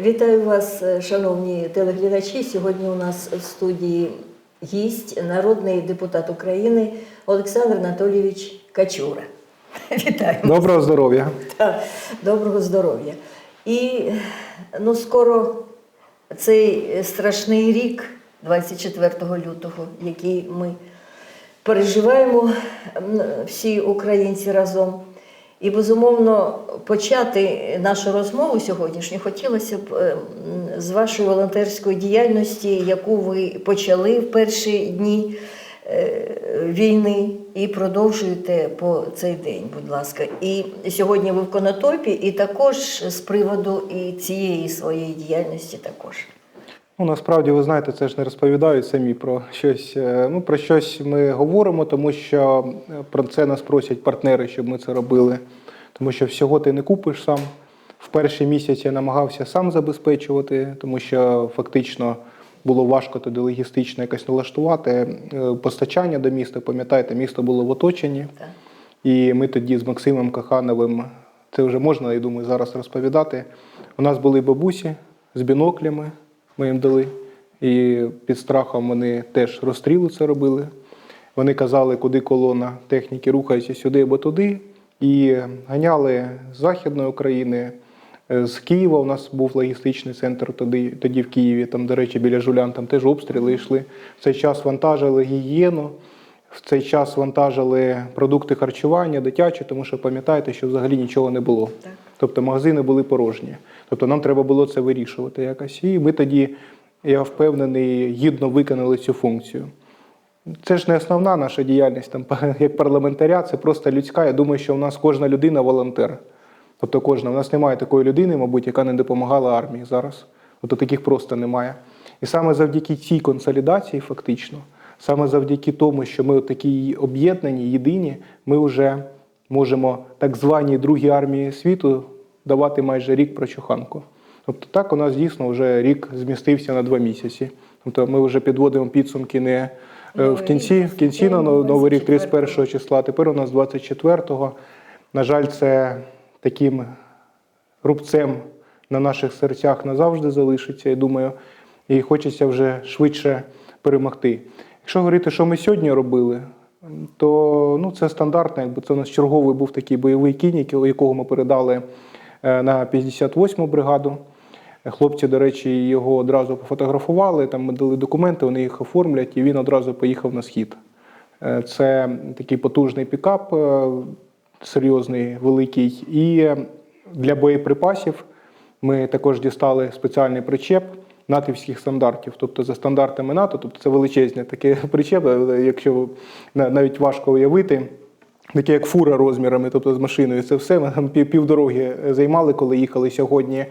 Вітаю вас, е, шановні телеглядачі. Сьогодні у нас в студії гість, народний депутат України Олександр Анатолійович Качура. Вітаю. Доброго здоров'я. Доброго здоров'я. І ну, скоро цей страшний рік, 24 лютого, який ми переживаємо всі українці разом. І безумовно почати нашу розмову сьогоднішню хотілося б е, з вашої волонтерської діяльності, яку ви почали в перші дні е, війни і продовжуєте по цей день, будь ласка. І сьогодні ви в Конотопі, і також з приводу і цієї своєї діяльності також. Ну, насправді, ви знаєте, це ж не розповідають самі про щось. е, Ну, про щось ми говоримо, тому що е, про це нас просять партнери, щоб ми це робили. Тому що всього ти не купиш сам. В перші місяці я намагався сам забезпечувати, тому що фактично було важко туди логістично якось налаштувати. Е, Постачання до міста, пам'ятаєте, місто було в оточенні. Так. І ми тоді з Максимом Кахановим, це вже можна, я думаю, зараз розповідати. У нас були бабусі з біноклями, ми їм дали. І під страхом вони теж розстрілу це робили. Вони казали, куди колона техніки рухається сюди або туди. І ганяли з Західної України, е, з Києва. У нас був логістичний центр тоді, тоді в Києві. Там, до речі, біля Жулян там теж обстріли йшли. В цей час вантажили гігієну. В цей час вантажили продукти харчування, дитячі, тому що пам'ятаєте, що взагалі нічого не було. Так. Тобто магазини були порожні. Тобто нам треба було це вирішувати якось. І ми тоді, я впевнений, гідно виконали цю функцію. Це ж не основна наша діяльність там, як парламентаря, це просто людська. Я думаю, що в нас кожна людина волонтер. Тобто кожна. У нас немає такої людини, мабуть, яка не допомагала армії зараз. Тобто таких просто немає. І саме завдяки цій консолідації, фактично, саме завдяки тому, що ми такі об'єднані, єдині, ми вже можемо так званій другій армії світу давати майже рік прочуханку. Тобто так у нас дійсно вже рік змістився на два місяці. Тобто ми вже підводимо підсумки не е, в кінці, в кінці на новий рік 24-го. 31 числа. Тепер у нас 24-го. На жаль, це таким рубцем на наших серцях назавжди залишиться, я думаю, і хочеться вже швидше перемогти. Якщо говорити, що ми сьогодні робили, то ну, це стандартно, якби це у нас черговий був такий бойовий кінь, якого ми передали е, на 58-му бригаду. Хлопці, до речі, його одразу пофотографували, там ми дали документи, вони їх оформлять, і він одразу поїхав на схід. Е, Це такий потужний пікап, е, серйозний, великий. І для боєприпасів ми також дістали спеціальний причеп натівських стандартів, тобто за стандартами НАТО, тобто це величезне таке причеп, е, якщо навіть важко уявити. Таке як фура розмірами, тобто з машиною, це все ми там пів- півдороги займали, коли їхали сьогодні.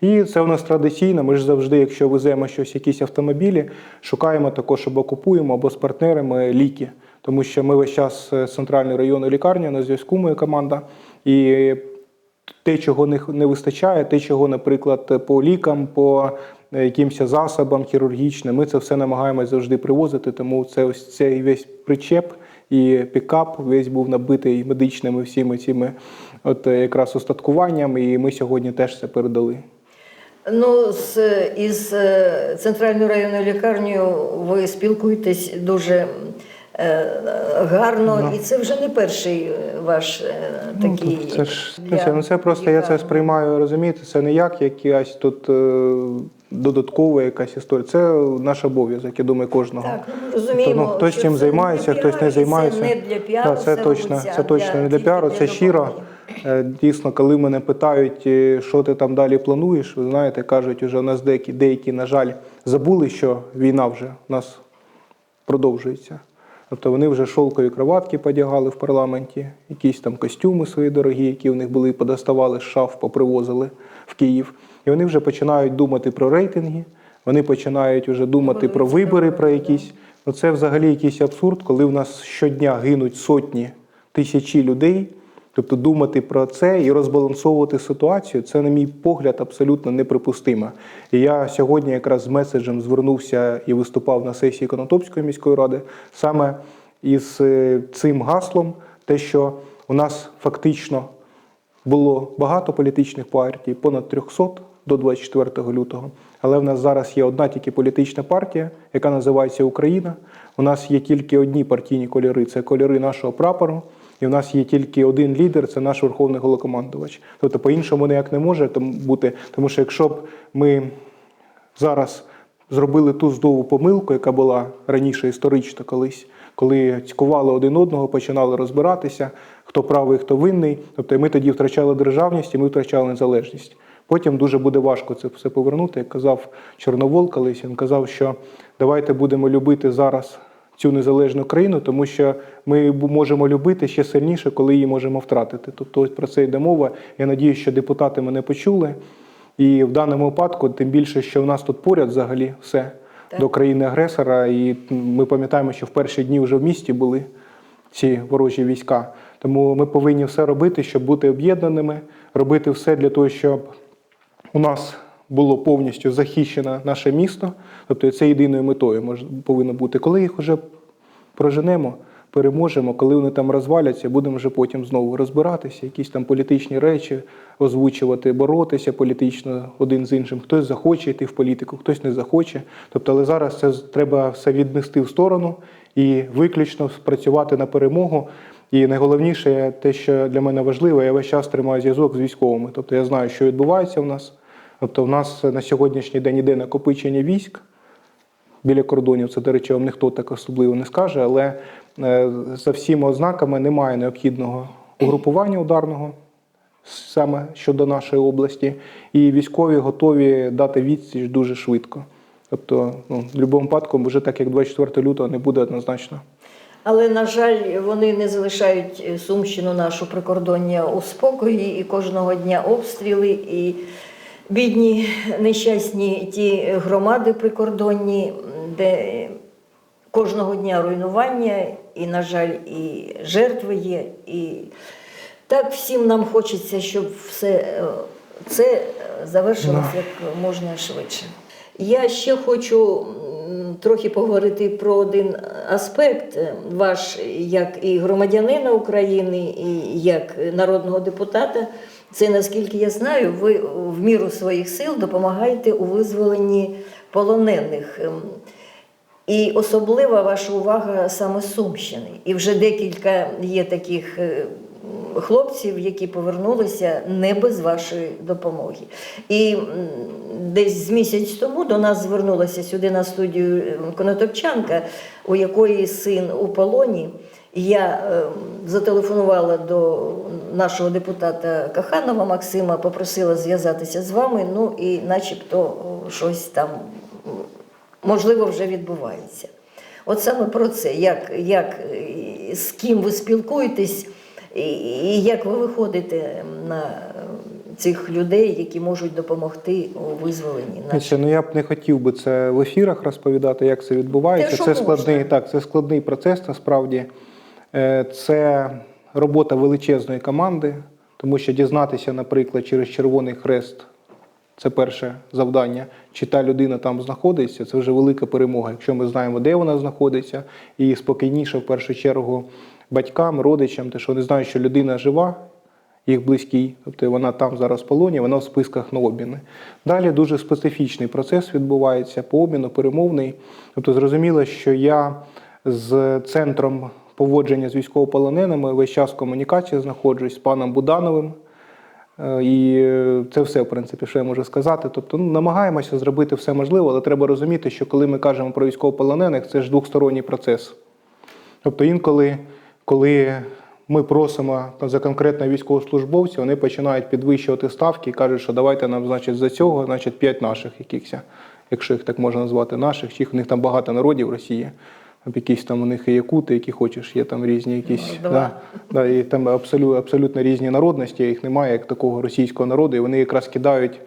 І це у нас традиційно. Ми ж завжди, якщо веземо щось, якісь автомобілі, шукаємо також або купуємо, або з партнерами ліки. Тому що ми весь час е, з центральної районної лікарні на зв'язку, моя команда. І те, чого не, вистачає, те, чого, наприклад, по лікам, по е, якимось засобам хірургічним, ми це все намагаємось завжди привозити. Тому це ось цей весь причеп і пікап весь був набитий медичними всіми цими от е, якраз устаткуванням, і ми сьогодні теж це передали. Ну, з, із е, центральною районною лікарнею ви спілкуєтесь дуже е, гарно, і це вже не перший е, ваш е, такий. Ну, це ж для це, ну, це просто я це сприймаю, розумієте, це не як якась тут е, додаткова якась історія. Це наш обов'язок, я думаю, кожного. Так, розуміємо, Тобто, ну, хтось що цим це займається, не хтось не займається. Це не для піару, Так, це точно, робиться, це точно для- не для тільки піару, це щиро. допомоги. Е, Дійсно, коли мене питають, е, що ти там далі плануєш, ви знаєте, кажуть, уже у нас деякі, деякі, на жаль, забули, що війна вже у нас продовжується. Тобто вони вже шовкові кроватки подягали в парламенті, якісь там костюми свої дорогі, які в них були, подоставали з шаф, попривозили в Київ. І вони вже починають думати про рейтинги, вони починають вже думати про вибори, про якісь. Ну це взагалі якийсь абсурд, коли в нас щодня гинуть сотні тисячі людей. Тобто думати про це і розбалансовувати ситуацію, це, на мій погляд, абсолютно неприпустимо. І я сьогодні якраз з меседжем звернувся і виступав на сесії Конотопської міської ради саме із е, цим гаслом, те, що у нас фактично було багато політичних партій, понад 300, до 24 лютого. Але в нас зараз є одна тільки політична партія, яка називається Україна. У нас є тільки одні партійні кольори це кольори нашого прапору. І в нас є тільки один лідер це наш верховний головнокомандувач. Тобто, по-іншому ніяк не може бути, тому що якщо б ми зараз зробили ту здову помилку, яка була раніше історично колись, коли цькували один одного, починали розбиратися, хто правий, хто винний. Тобто ми тоді втрачали державність і ми втрачали незалежність. Потім дуже буде важко це все повернути. Як казав Чорновол колись, він казав, що давайте будемо любити зараз цю незалежну країну, тому що ми можемо любити ще сильніше, коли її можемо втратити. Тобто ось про це йде мова. Я надію, що депутати мене почули. І в даному випадку, тим більше, що в нас тут поряд взагалі все Так. до країни-агресора. І ми пам'ятаємо, що в перші дні вже в місті були ці ворожі війська. Тому ми повинні все робити, щоб бути об'єднаними, робити все для того, щоб у нас було повністю захищено наше місто. Тобто це єдиною метою повинно бути. Коли їх вже проженемо, переможемо, коли вони там розваляться, будемо вже потім знову розбиратися, якісь там політичні речі озвучувати, боротися політично один з іншим. Хтось захоче йти в політику, хтось не захоче. Тобто, але зараз це треба все віднести в сторону і виключно спрацювати на перемогу. І найголовніше, те, що для мене важливо, я весь час тримаю зв'язок з військовими. Тобто я знаю, що відбувається в нас. Тобто, в нас на сьогоднішній день іде накопичення військ біля кордонів. Це, до речі, вам ніхто так особливо не скаже, але е, за всіма ознаками немає необхідного угрупування ударного саме щодо нашої області, і військові готові дати відсіч дуже швидко. Тобто, ну, в будь-якому випадку, вже так як 24 лютого не буде однозначно. Але, на жаль, вони не залишають е, Сумщину нашу прикордоння у спокої, і кожного дня обстріли, і бідні нещасні ті громади прикордонні, де кожного дня руйнування, і, на жаль, і жертви є. І так всім нам хочеться, щоб все е, це завершилося як можна швидше. Я ще хочу трохи поговорити про один аспект е, ваш як і громадянина України, і як народного депутата. Це наскільки я знаю, ви в міру своїх сил допомагаєте у визволенні полонених. Ем, І особлива ваша увага саме Сумщини. І вже декілька є таких е, хлопців, які повернулися не без вашої допомоги. І десь з місяць тому до нас звернулася сюди на студію конотопчанка, у якої син у полоні. Я е, зателефонувала до нашого депутата Каханова Максима, попросила зв'язатися з вами, ну і начебто щось там можливо вже відбувається. От саме про це, як, як, е, з ким ви спілкуєтесь, і, як ви виходите на е, цих людей, які можуть допомогти у визволенні. Значить, ну я б не хотів би це в ефірах розповідати, як це відбувається. Те, це складний, можна. так, це складний процес насправді. Е, Це робота величезної команди, тому що дізнатися, наприклад, через Червоний Хрест. Це перше завдання. Чи та людина там знаходиться, це вже велика перемога. Якщо ми знаємо, де вона знаходиться, і спокійніше, в першу чергу, батькам, родичам, те, що вони знають, що людина жива, їх близький, тобто вона там зараз в полоні, вона в списках на обміни. Далі дуже специфічний процес відбувається по обміну, перемовний. Тобто зрозуміло, що я з центром поводження з військовополоненими весь час в комунікації знаходжусь з паном Будановим. Е, І е, це все, в принципі, що я можу сказати. Тобто, ну, намагаємося зробити все можливе, але треба розуміти, що коли ми кажемо про військовополонених, це ж двосторонній процес. Тобто інколи, коли ми просимо за конкретного військовослужбовця, вони починають підвищувати ставки і кажуть, що давайте нам, значить, за цього, значить, п'ять наших якихось, якщо їх так можна назвати, наших, чи їх- у них там багато народів в Росії. Якісь там у них і якути, які хочеш, є там різні якісь. Ну, да, да, і там абсолютно, абсолютно різні народності, їх немає як такого російського народу, і вони якраз кидають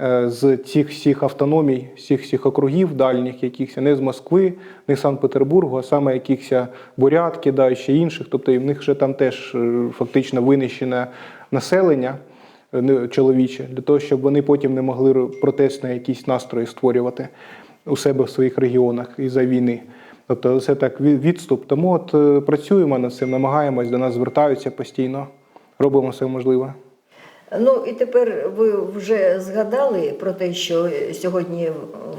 е, з цих всіх автономій, всіх всіх округів дальніх, якихось не з Москви, не з Санкт-Петербургу, а саме якихось бурят кидають ще інших. Тобто і в них вже там теж е, фактично винищене населення е, чоловіче, для того, щоб вони потім не могли ро- протестні якісь настрої створювати у себе в своїх регіонах із-за війни. Тобто це так відступ. Тому от е, працюємо над цим, намагаємось, до нас звертаються постійно, робимо все можливе. Ну і тепер ви вже згадали про те, що сьогодні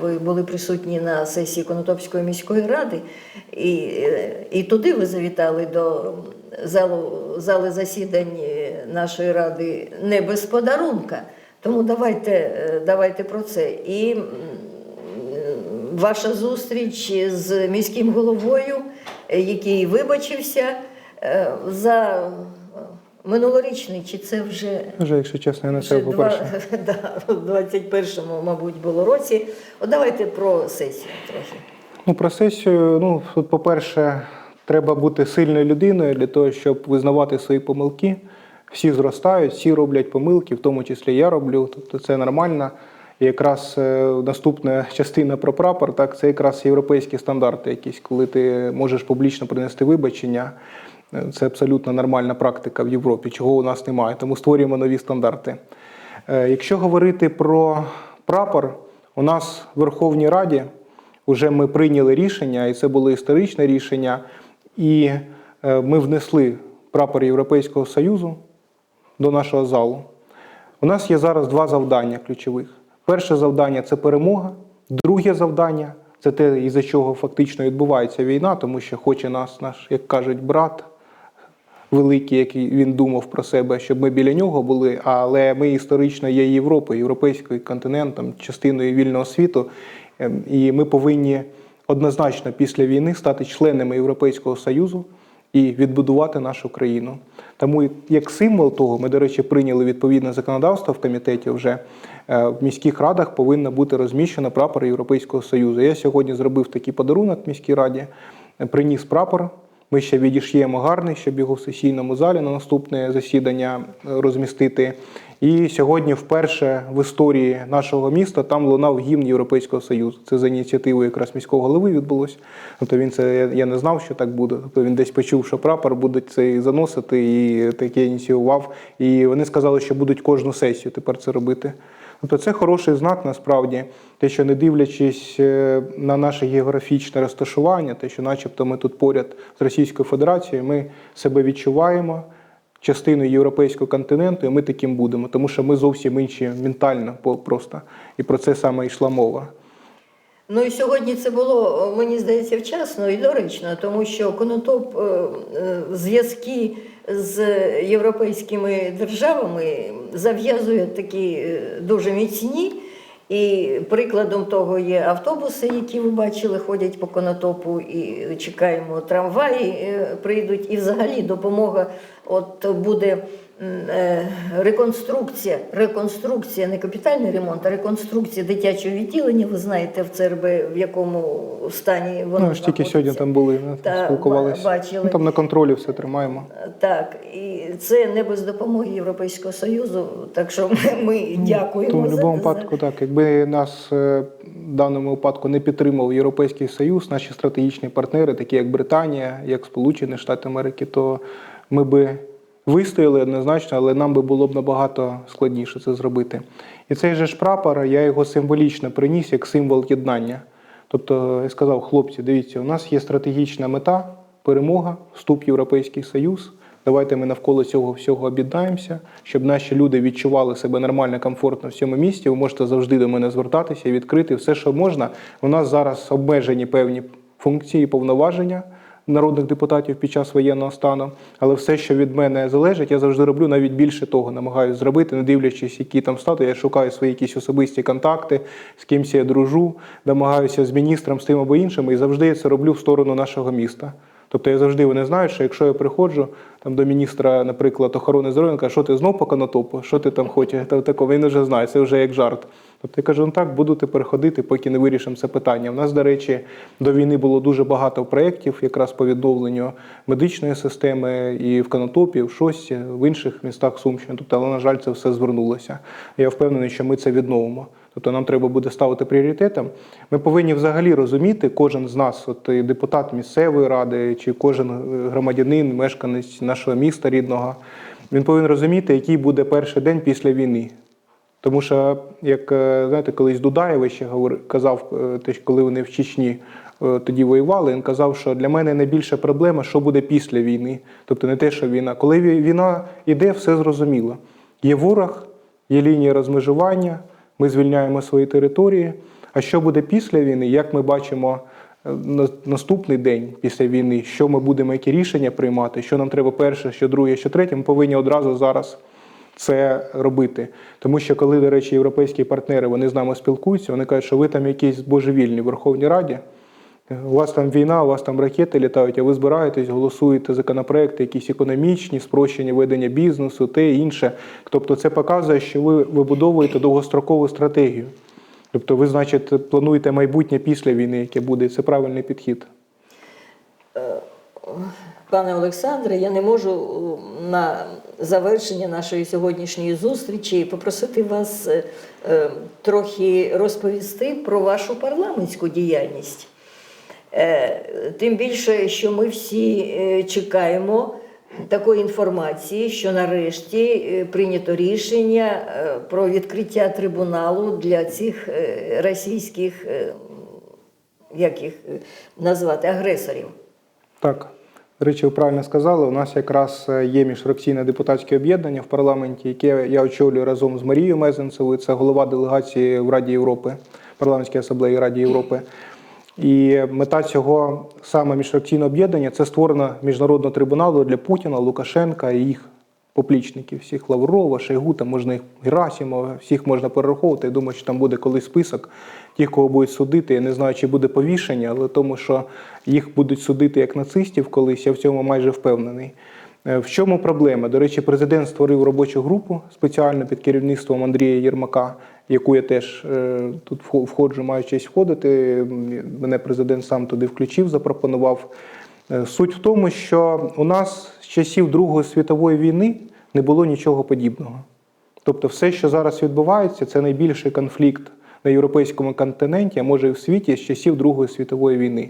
ви були присутні на сесії Конотопської міської ради, і, і туди ви завітали до залу, зали засідань нашої ради не без подарунка. Тому давайте, е, давайте про це. І ваша зустріч з міським головою, е, який вибачився е, за минулорічний, чи це вже Вже, якщо чесно, я на це по-перше. да, в 21-му, мабуть, було році. От давайте про сесію трохи. Ну, про сесію, ну, тут, по-перше, треба бути сильною людиною для того, щоб визнавати свої помилки. Всі зростають, всі роблять помилки, в тому числі я роблю, тобто це нормально. Якраз е, наступна частина про прапор, так, це якраз європейські стандарти якісь, коли ти можеш публічно принести вибачення. Е, Це абсолютно нормальна практика в Європі, чого у нас немає. Тому створюємо нові стандарти. Е, Якщо говорити про прапор, у нас в Верховній Раді вже ми прийняли рішення, і це було історичне рішення, і е, ми внесли прапор Європейського Союзу до нашого залу. У нас є зараз два завдання ключових. Перше завдання це перемога, друге завдання це те, із-за чого фактично відбувається війна, тому що хоче нас, наш, як кажуть, брат великий, який він думав про себе, щоб ми біля нього були, але ми історично є Європою, європейською континентом, частиною вільного світу. Ем, І ми повинні однозначно після війни стати членами Європейського Союзу і відбудувати нашу країну. Тому як символ того, ми, до речі, прийняли відповідне законодавство в комітеті вже е, в міських радах повинна бути розміщена прапор Європейського Союзу. Я сьогодні зробив такий подарунок міській раді, е, приніс прапор. Ми ще відіш'ємо гарний, щоб його в сесійному залі на наступне засідання е, розмістити. І сьогодні, вперше в історії нашого міста, там лунав гімн Європейського Союзу. Це за ініціативою якраз міського голови відбулося. Тобто він це я- не знав, що так буде. Тобто він десь почув, що прапор будуть цей заносити, і таке ініціював. І вони сказали, що будуть кожну сесію тепер це робити. Тобто це хороший знак насправді, те, що не дивлячись е, на наше географічне розташування, те, що начебто ми тут поряд з Російською Федерацією, ми себе відчуваємо частиною європейського континенту, і ми таким будемо, тому що ми зовсім інші ментально просто. І про це саме йшла мова. Ну і сьогодні це було, мені здається, вчасно і доречно, тому що Конотоп е, е, зв'язки з європейськими державами зав'язує такі е, дуже міцні. І прикладом того є автобуси, які ви бачили, ходять по конотопу, і чекаємо трамваї, е, прийдуть. І взагалі допомога от буде реконструкція, реконструкція, не капітальний ремонт, а реконструкція дитячого відділення. Ви знаєте в ЦРБ, в якому стані воно ну, ж тільки сьогодні там були, Та, спілкувалися. ба- бачили. Ну, там на контролі все тримаємо. Так, і це не без допомоги Європейського Союзу. Так що ми, ми дякуємо То в будь-якому випадку, так. Якби нас е, в даному випадку не підтримав Європейський Союз, наші стратегічні партнери, такі як Британія, як Сполучені Штати Америки, то ми би вистояли однозначно, але нам би було б набагато складніше це зробити. І цей же ж прапор, я його символічно приніс як символ єднання. Тобто я сказав, хлопці, дивіться, у нас є стратегічна мета, перемога, вступ в Європейський Союз. Давайте ми навколо цього всього об'єднаємося, щоб наші люди відчували себе нормально, комфортно в цьому місті. Ви можете завжди до мене звертатися відкрити все, що можна. У нас зараз обмежені певні функції повноваження народних депутатів під час воєнного стану. Але все, що від мене залежить, я завжди роблю навіть більше того, намагаюся зробити, не дивлячись, які там стати. Я шукаю свої якісь особисті контакти, з кимсь я дружу, намагаюся з міністром, з тим або іншим, і завжди я це роблю в сторону нашого міста. Тобто я завжди вони знають, що якщо я приходжу там до міністра, наприклад, охорони здоров'я, каже, що ти знов по конотопу, що ти там хочеш, та такого він вже знає, це вже як жарт. Тобто я кажу, ну так, буду тепер ходити, поки не вирішимо це питання. У нас, до речі, до війни було дуже багато проєктів якраз по відновленню медичної системи і в Конотопі, і в Шості, в інших містах Сумщини. Тобто, але, на жаль, це все звернулося. Я впевнений, що ми це відновимо. Тобто нам треба буде ставити пріоритетом. Ми повинні взагалі розуміти, кожен з нас, от і депутат місцевої ради, чи кожен е, громадянин, мешканець нашого міста рідного, він повинен розуміти, який буде перший день після війни. Тому що, як е, знаєте, колись Дудаєв ще казав, е, коли вони в Чечні тоді воювали, він казав, що для мене найбільша проблема, що буде після війни. Тобто не те, що війна. Коли війна йде, все зрозуміло. є ворог, є лінія розмежування, ми звільняємо свої території. А що буде після війни? Як ми бачимо е, наступний день після війни, що ми будемо, які рішення приймати, що нам треба перше, що друге, що третє, ми повинні одразу зараз це робити. Тому що коли, до речі, європейські партнери вони з нами спілкуються, вони кажуть, що ви там якісь божевільні в Верховній Раді. У вас там війна, у вас там ракети літають, а ви збираєтесь, голосуєте законопроекти, якісь економічні, спрощення ведення бізнесу, те інше. Тобто це показує, що ви вибудовуєте довгострокову стратегію. Тобто ви, значить, плануєте майбутнє після війни, яке буде. Це правильний підхід. Пане Олександре, я не можу на завершення нашої сьогоднішньої зустрічі попросити вас е, е, трохи розповісти про вашу парламентську діяльність. Е, Тим більше, що ми всі е, чекаємо такої інформації, що нарешті е, прийнято рішення про відкриття трибуналу для цих російських, як їх назвати, агресорів. Так, до речі, ви правильно сказали. У нас якраз є міжфракційне депутатське об'єднання в парламенті, яке я очолюю разом з Марією Мезенцевою. Це голова делегації в Раді Європи, парламентській асамблеї Раді Європи. І мета цього саме міжфракційного об'єднання це створення міжнародного трибуналу для Путіна, Лукашенка і їх поплічників, всіх Лаврова, Шойгу, там можна їх Герасимова, всіх можна перераховувати. Я думаю, що там буде колись список тих, кого будуть судити. Я не знаю, чи буде повішення, але тому, що їх будуть судити як нацистів колись, я в цьому майже впевнений. Е, В чому проблема? До речі, президент створив робочу групу спеціально під керівництвом Андрія Єрмака, яку я теж е, тут входжу, маю честь входити. Мене президент сам туди включив, запропонував. Е, Суть в тому, що у нас з часів Другої світової війни не було нічого подібного. Тобто, все, що зараз відбувається, це найбільший конфлікт на європейському континенті, а може і в світі з часів Другої світової війни.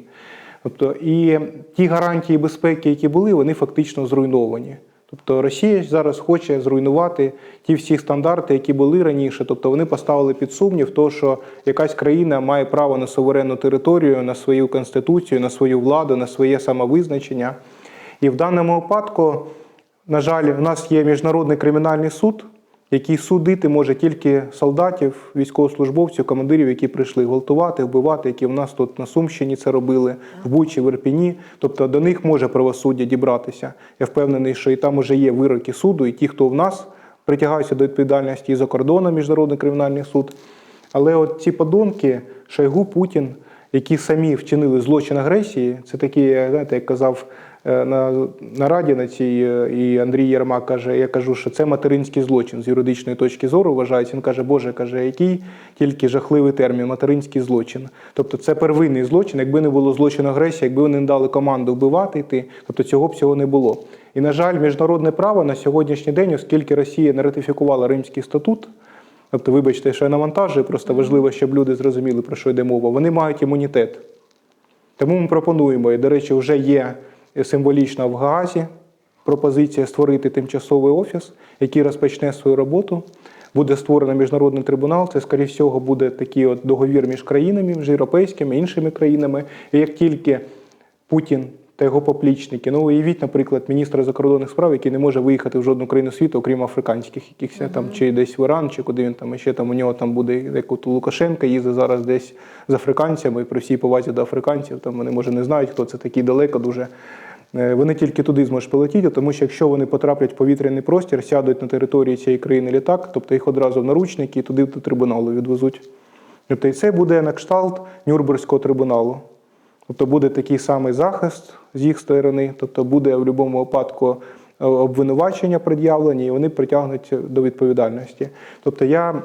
Тобто, і ті гарантії безпеки, які були, вони фактично зруйновані. Тобто Росія зараз хоче зруйнувати ті всі стандарти, які були раніше. Тобто вони поставили під сумнів, то, що якась країна має право на суверенну територію, на свою конституцію, на свою владу, на своє самовизначення. І в даному випадку, на жаль, в нас є міжнародний кримінальний суд, який судити може тільки солдатів, військовослужбовців, командирів, які прийшли гвалтувати, вбивати, які в нас тут на Сумщині це робили, в Бучі, в Ірпіні. Тобто до них може правосуддя дібратися. Я впевнений, що і там вже є вироки суду, і ті, хто в нас притягаються до відповідальності і за кордоном, Міжнародний кримінальний суд. Але от ці подонки, Шойгу, Путін, які самі вчинили злочин агресії, це такі, знаєте, як казав на, на раді на цій, е, і Андрій Єрмак каже: я кажу, що це материнський злочин з юридичної точки зору вважається. Він каже, Боже, каже, який тільки жахливий термін, материнський злочин. Тобто це первинний злочин, якби не було злочину агресії, якби вони не дали команду вбивати йти, тобто цього б цього не було. І, на жаль, міжнародне право на сьогоднішній день, оскільки Росія не ратифікувала Римський статут. Тобто, вибачте, що я навантажую, просто важливо, щоб люди зрозуміли, про що йде мова. Вони мають імунітет. Тому ми пропонуємо, і, до речі, вже є символічно в Гаазі пропозиція створити тимчасовий офіс, який розпочне свою роботу. Буде створено міжнародний трибунал. Це, скоріше всього, буде такий от договір між країнами, між європейськими іншими країнами. І як тільки Путін та його поплічники, ну уявіть, наприклад, міністра закордонних справ, який не може виїхати в жодну країну світу, окрім африканських, якихось там чи десь в Іран, чи куди він там ще там у нього там буде, як от Лукашенка їздить зараз десь з африканцями, і при всій повазі до африканців, там вони може не знають, хто це такий далеко дуже. Е, Вони тільки туди зможуть полетіти, тому що якщо вони потраплять в повітряний простір, сядуть на території цієї країни літак, тобто їх одразу в наручники і туди до трибуналу відвезуть. Тобто і це буде на кшталт Нюрнберзького трибуналу. Тобто буде такий самий захист з їх сторони, тобто буде в будь-якому випадку е, обвинувачення пред'явлені, і вони притягнуть до відповідальності. Тобто я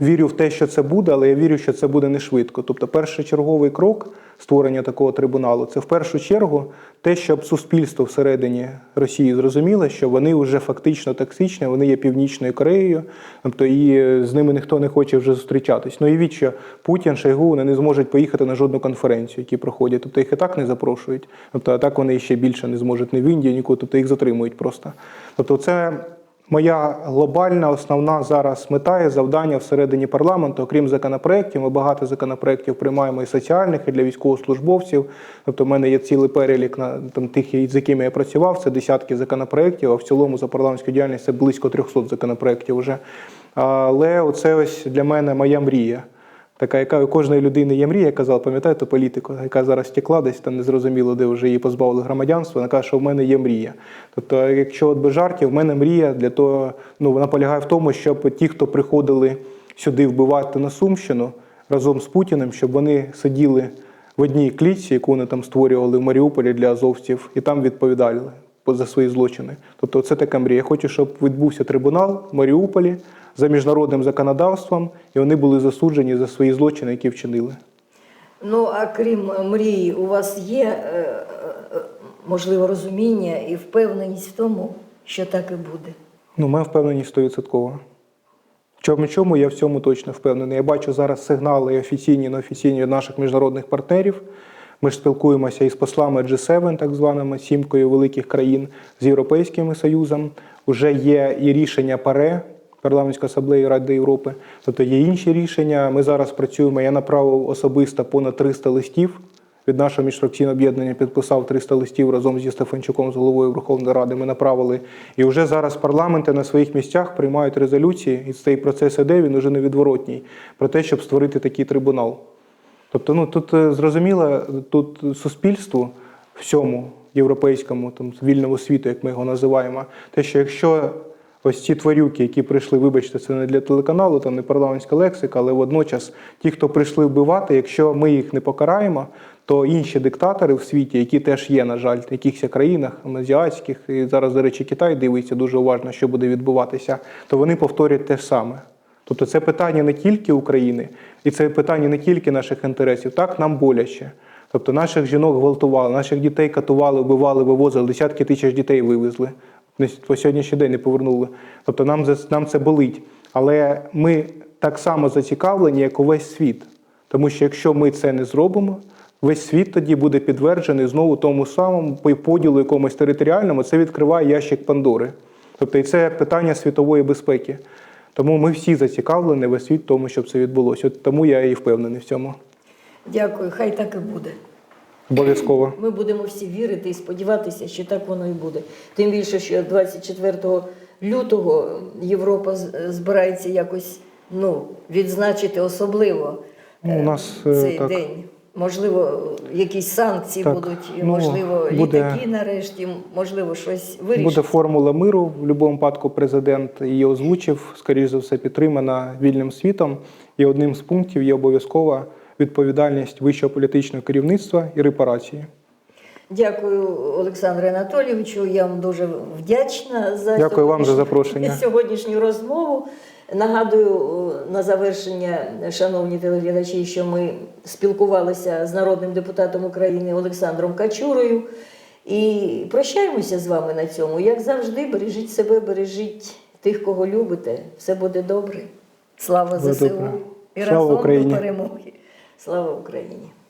вірю в те, що це буде, але я вірю, що це буде не швидко. Тобто, першочерговий крок створення такого трибуналу це в першу чергу те, щоб суспільство всередині Росії зрозуміло, що вони вже фактично токсичні, вони є Північною Кореєю, тобто і е, з ними ніхто не хоче вже зустрічатись. Ну і від що Путін, Шойгу, вони не зможуть поїхати на жодну конференцію, які проходять. Тобто їх і так не запрошують. Тобто, а так вони ще більше не зможуть ні в Індію, нікуди, тобто їх затримують просто. Тобто, це Моя глобальна основна зараз мета і завдання всередині парламенту, окрім законопроєктів, ми багато законопроєктів приймаємо і соціальних, і для військовослужбовців. Тобто, в мене є цілий перелік на там тих, з якими я працював. Це десятки законопроєктів, а в цілому за парламентську діяльність це близько 300 законопроєктів вже. Але оце ось для мене моя мрія. Така, яка у кожної людини є мрія, казав, пам'ятаєте політику, яка зараз втекла десь там незрозуміло, де вже її позбавили громадянства. Вона каже, що в мене є мрія. Тобто, якщо от без жартів, в мене мрія для того, ну вона полягає в тому, щоб ті, хто приходили сюди вбивати на Сумщину разом з Путіним, щоб вони сиділи в одній клітці, яку вони там створювали в Маріуполі для азовців, і там відповідали за свої злочини. Тобто, це така мрія. Я хочу, щоб відбувся трибунал в Маріуполі за міжнародним законодавством, і вони були засуджені за свої злочини, які вчинили. Ну, а крім е, мрії, у вас є е, е, можливо розуміння і впевненість в тому, що так і буде. Ну, моя впевненість стовідсоткова. В чому чому я в цьому точно впевнений. Я бачу зараз сигнали офіційні неофіційні від наших міжнародних партнерів. Ми ж спілкуємося із послами G7, так званими сімкою великих країн з Європейським Союзом. Уже є і рішення ПАРЕ, парламентської асамблеї Ради Європи. Тобто є інші рішення. Ми зараз працюємо. Я направив особисто понад 300 листів. Від нашого міжфракційного об'єднання підписав 300 листів разом зі Стефанчуком, з головою Верховної Ради. Ми направили. І вже зараз парламенти на своїх місцях приймають резолюції, і цей процес іде, він уже невідворотній, про те, щоб створити такий трибунал. Тобто, ну тут е, зрозуміло, тут суспільству всьому європейському, там вільному світу, як ми його називаємо, те, що якщо ось ці тварюки, які прийшли, вибачте, це не для телеканалу, там не парламентська лексика, але водночас ті, хто прийшли вбивати, якщо ми їх не покараємо, то інші диктатори в світі, які теж є, на жаль, в якихось країнах азіатських, і зараз, до речі, Китай дивиться дуже уважно, що буде відбуватися, то вони повторять те ж саме. Тобто це питання не тільки України, і це питання не тільки наших інтересів. Так нам боляче. Тобто наших жінок гвалтували, наших дітей катували, вбивали, вивозили, десятки тисяч дітей вивезли. По сьогоднішній день не повернули. Тобто нам, нам це болить. Але ми так само зацікавлені, як увесь світ. Тому що якщо ми це не зробимо, весь світ тоді буде підтверджений знову тому самому по поділу якомусь територіальному, це відкриває ящик Пандори. Тобто і це питання світової безпеки. Тому ми всі зацікавлені весь світ в тому, щоб це відбулося. От тому я і впевнений в цьому. Дякую, хай так і буде. Обов'язково. Ми будемо всі вірити і сподіватися, що так воно і буде. Тим більше, що 24 лютого Європа збирається якось ну, відзначити особливо Ну, у е, нас, е, цей так. день. Можливо, якісь санкції Так, будуть, ну, можливо, буде- літаки нарешті, можливо, щось вирішить. Буде формула миру. В будь-якому випадку президент її озвучив, скоріш за все, підтримана вільним світом. І одним з пунктів є обов'язкова відповідальність вищого політичного керівництва і репарації. Дякую, Олександре Анатолійовичу. Я вам дуже вдячна за Дякую вам за запрошення. сьогоднішню розмову. Нагадую е, на завершення, шановні телеглядачі, що ми спілкувалися з народним депутатом України Олександром Качурою. І прощаємося з вами на цьому. Як завжди, бережіть себе, бережіть тих, кого любите. Все буде добре. Слава ЗСУ і разом до перемоги. Слава Україні!